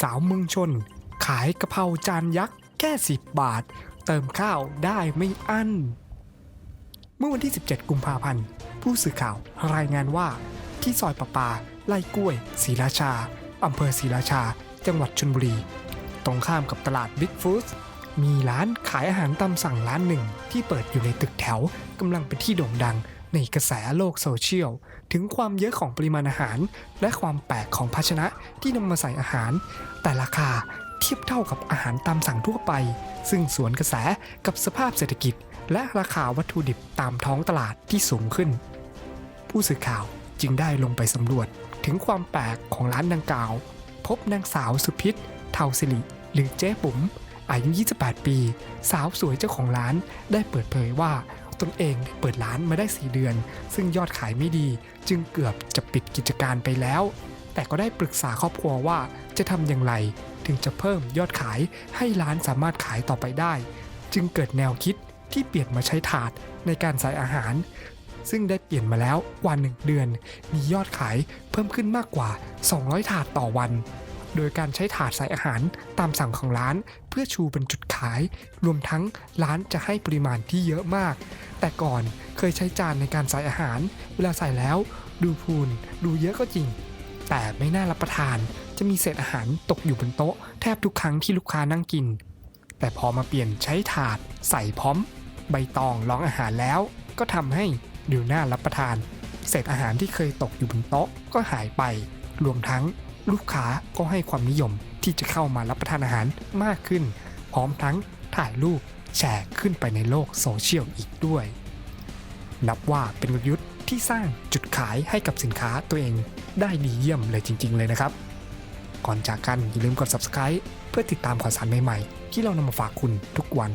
สาวเมืองชน ขายกะเพราจานยักษ์แค่ 10 บาท เติมข้าวได้ไม่อั้น เมื่อวันที่ 17 กุมภาพันธ์ ผู้สื่อข่าวรายงานว่า ที่ซอยประปา ไล่กล้วยศรีราชา อำเภอศรีราชา จังหวัดชลบุรี ตรงข้ามกับตลาดบิ๊กฟู้ดมีร้านขายอาหารตามสั่งร้านหนึ่งที่เปิดอยู่ในตึกแถวกำลังเป็นที่โด่งดัง ในกระแสโลกโซเชียล ถึงความเยอะของปริมาณอาหาร และความแปลกของภาชนะที่นำมาใส่อาหาร แต่ราคาเทียบเท่ากับอาหารตามสั่งทั่วไป ซึ่งสวนกระแสกับสภาพเศรษฐกิจ และราคาวัตถุดิบตามท้องตลาดที่สูงขึ้น ผู้สื่อข่าวจึงได้ลงไปสำรวจถึงความแปลกของร้านดังกล่าว พบนางสาวสุพิษเทาสิริหรือเจ๊ปุ๋มอายุ 28 ปี สาวสวยเจ้าของร้านได้เปิดเผยว่า ตนเองเปิดร้านมาได้ 4 เดือน ซึ่งยอดขายไม่ดี จึงเกือบจะปิดกิจการไปแล้ว แต่ก็ได้ปรึกษาครอบครัวว่าจะทำอย่างไร ถึงจะเพิ่มยอดขายให้ร้านสามารถขายต่อไปได้ จึงเกิดแนวคิดที่เปลี่ยนมาใช้ถาดในการใส่อาหาร ซึ่งได้เปลี่ยนมาแล้วกว่า 1 เดือน มียอดขายเพิ่มขึ้นมากกว่า 200 ถาดต่อวัน โดยการใช้ถาดใส่อาหารตามสั่งของร้าน เพื่อชูเป็นจุดขาย รวมทั้งร้านจะให้ปริมาณที่เยอะมาก แต่ก่อนเคยใช้จานในการใส่อาหาร เวลาใส่แล้ว ดูพูน ดูเยอะก็จริง แต่ไม่น่ารับประทาน จะมีเศษอาหารตกอยู่บนโต๊ะแทบทุกครั้งที่ลูกค้านั่งกิน แต่พอมาเปลี่ยนใช้ถาด ใส่พร้อม ใบตองรองอาหารแล้ว ก็ทำให้ดูน่ารับประทาน เศษอาหารที่เคยตกอยู่บนโต๊ะก็หายไป รวมทั้ง ลูกค้าก็ให้ความนิยมที่จะเข้ามารับประทานอาหารมากขึ้น พร้อมทั้งถ่ายรูปแชร์ขึ้นไปในโลกโซเชียลอีกด้วย นับว่าเป็นกลยุทธ์ที่สร้างจุดขายให้กับสินค้าตัวเองได้ดีเยี่ยมเลยจริง ๆ เลยนะครับ ก่อนจากกันอย่าลืมกด subscribe เพื่อติดตามข่าวสารใหม่ๆ ที่เรานำมาฝากคุณทุกวัน